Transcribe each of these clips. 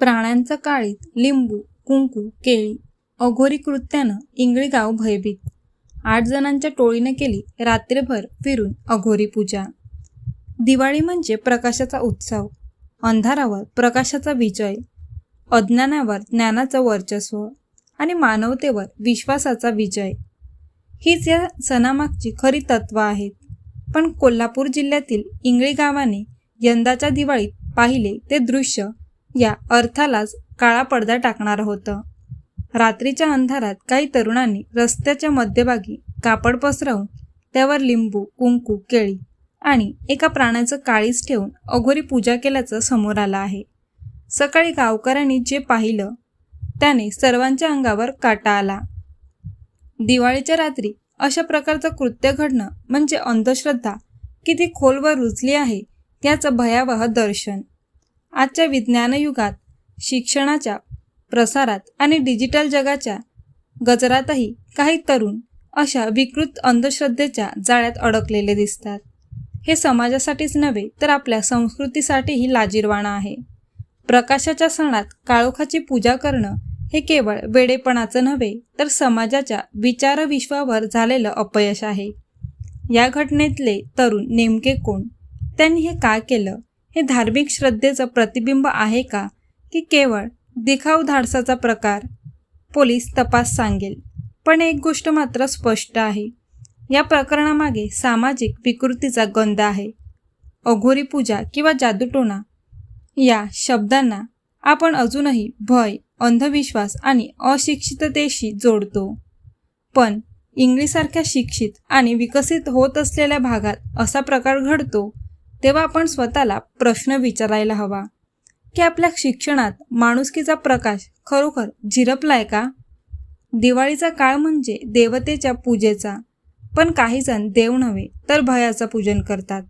प्राण्यांचा काळीत लिंबू कुंकू केळी अघोरी कृत्यानं इंगळी गाव भयभीत. आठ जणांच्या टोळीनं केली रात्रभर फिरून अघोरी पूजा. दिवाळी म्हणजे प्रकाशाचा उत्सव. अंधारावर प्रकाशाचा विजय. अज्ञानावर ज्ञानाचं वर्चस्व. आणि मानवतेवर विश्वासाचा विजय. हीच या सणामागची खरी तत्व आहेत. पण कोल्हापूर जिल्ह्यातील इंगळी गावाने यंदाच्या दिवाळीत पाहिले ते दृश्य या अर्थालाच काळा पडदा टाकणारं होतं. रात्रीच्या अंधारात काही तरुणांनी रस्त्याच्या मध्यभागी कापड पसरवून त्यावर लिंबू कुंकू केळी आणि एका प्राण्याचं काळीच ठेवून अघोरी पूजा केल्याचं समोर आलं आहे. सकाळी गावकऱ्यांनी जे पाहिलं त्याने सर्वांच्या अंगावर काटा आला. दिवाळीच्या रात्री अशा प्रकारचं कृत्य घडणं म्हणजे अंधश्रद्धा किती खोलवर रुजली आहे त्याचं भयावह दर्शन. आजच्या विज्ञानयुगात शिक्षणाच्या प्रसारात आणि डिजिटल जगाच्या गजरातही काही तरुण अशा विकृत अंधश्रद्धेच्या जाळ्यात अडकलेले दिसतात. हे समाजासाठीच नव्हे तर आपल्या संस्कृतीसाठीही लाजीरवाणं आहे. प्रकाशाच्या सणात काळोखाची पूजा करणं हे केवळ वेडेपणाचं नव्हे तर समाजाच्या विचारविश्वावर झालेलं अपयश आहे. या घटनेतले तरुण नेमके कोण? त्यांनी हे का केलं? हे धार्मिक श्रद्धेचं प्रतिबिंब आहे का? की केवळ दिखाव धाडसाचा प्रकार? पोलीस तपास सांगेल. पण एक गोष्ट मात्र स्पष्ट आहे. या प्रकरणामागे सामाजिक विकृतीचा गंध आहे. अघोरी पूजा किंवा जादूटोणा या शब्दांना आपण अजूनही भय अंधविश्वास आणि अशिक्षिततेशी जोडतो. पण इंग्लिशसारख्या शिक्षित आणि विकसित होत असलेल्या भागात असा प्रकार घडतो तेव्हा आपण स्वतःला प्रश्न विचारायला हवा की आपल्या शिक्षणात माणुसकीचा प्रकाश खरोखर झिरपलाय का? दिवाळीचा काळ म्हणजे देवतेच्या पूजेचा. पण काही जण देव नव्हे तर भयाचं पूजन करतात.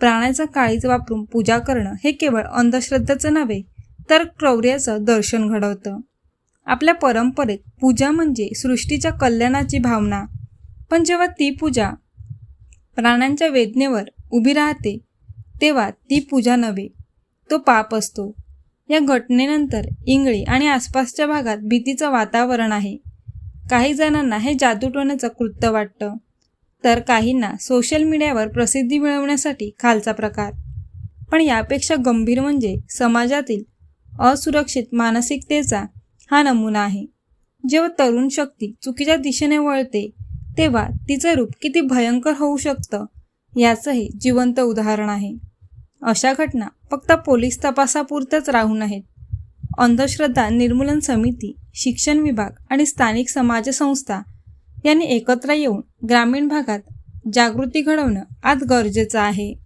प्राण्याचा काळीज वापरून पूजा करणं हे केवळ अंधश्रद्धेचं नव्हे तर क्रौर्याचं दर्शन घडवतं. आपल्या परंपरेत पूजा म्हणजे सृष्टीच्या कल्याणाची भावना. पण जेव्हा ती पूजा प्राण्यांच्या वेदनेवर उभी राहते तेव्हा ती पूजा नव्हे. तो पाप असतो. या घटनेनंतर इंगळी आणि आसपासच्या भागात भीतीचं वातावरण आहे. काही जणांना हे जादूटोण्याचं कृत्य वाटतं. तर काहींना सोशल मीडियावर प्रसिद्धी मिळवण्यासाठी खालचा प्रकार. पण यापेक्षा गंभीर म्हणजे समाजातील असुरक्षित मानसिकतेचा हा नमुना आहे. जेव्हा तरुण शक्ती चुकीच्या दिशेने वळते तेव्हा तिचं रूप किती भयंकर होऊ शकतं याचंही जिवंत उदाहरण आहे. अशा घटना फक्त पोलीस तपासापुरतच राहू आहेत. अंधश्रद्धा निर्मूलन समिती शिक्षण विभाग आणि स्थानिक समाजसंस्था यांनी एकत्र येऊन ग्रामीण भागात जागृती घडवणं आज गरजेचं आहे.